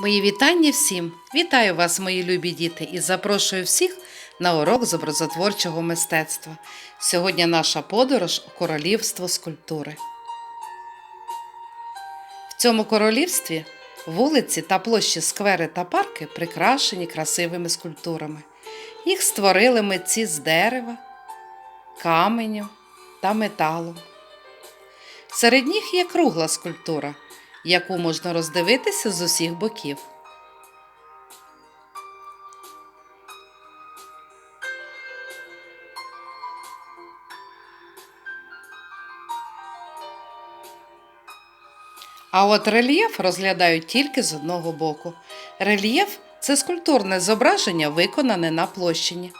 Мої вітання всім! Вітаю вас, мої любі діти, і запрошую всіх на урок з образотворчого мистецтва. Сьогодні наша подорож королівство скульптури. В цьому королівстві вулиці та площі сквери та парки прикрашені красивими скульптурами. Їх створили митці з дерева, каменю та металу. Серед них є кругла скульптура, яку можна роздивитися з усіх боків. А от рельєф розглядають тільки з одного боку. Рельєф це скульптурне зображення, виконане на площині.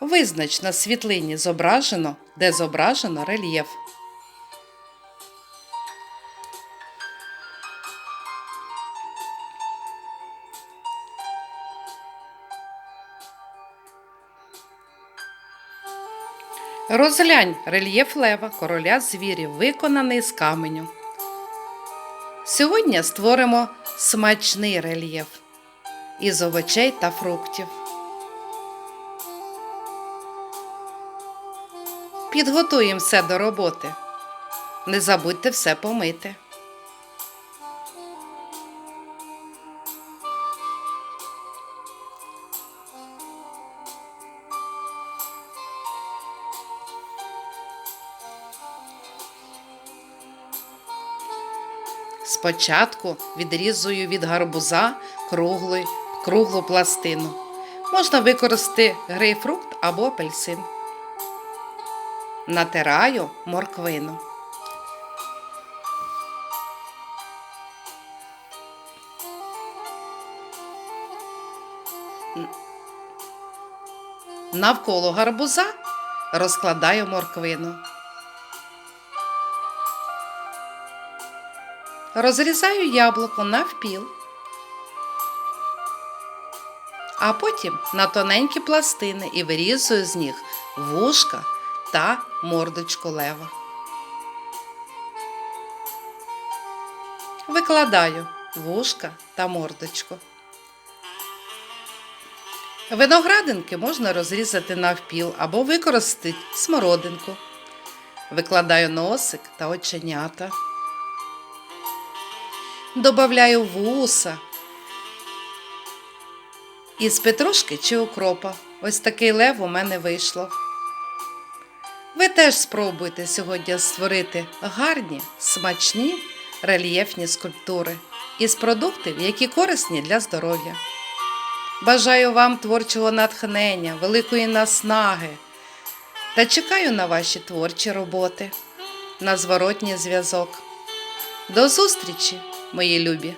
Визнач на світлині зображено, де зображено рельєф. Розглянь рельєф лева, короля звірів, виконаний з каменю. Сьогодні створимо смачний рельєф із овочей та фруктів. Підготуємо все до роботи. Не забудьте все помити. Спочатку відрізую від гарбуза круглий, круглу пластину. Можна використати грейпфрукт або апельсин. Натираю морквину. Навколо гарбуза розкладаю морквину. Розрізаю яблуко навпіл, а потім на тоненькі пластини і вирізую з них вушка та мордочку лева. Викладаю вушка та мордочку. Виноградинки можна розрізати навпіл або використати смородинку. Викладаю носик та оченята. Добавляю вуса із петрушки чи укропа. Ось такий лев у мене вийшло. Ви теж спробуйте сьогодні створити гарні, смачні рельєфні скульптури із продуктів, які корисні для здоров'я. Бажаю вам творчого натхнення, великої наснаги та чекаю на ваші творчі роботи, на зворотній зв'язок. До зустрічі, мої любі!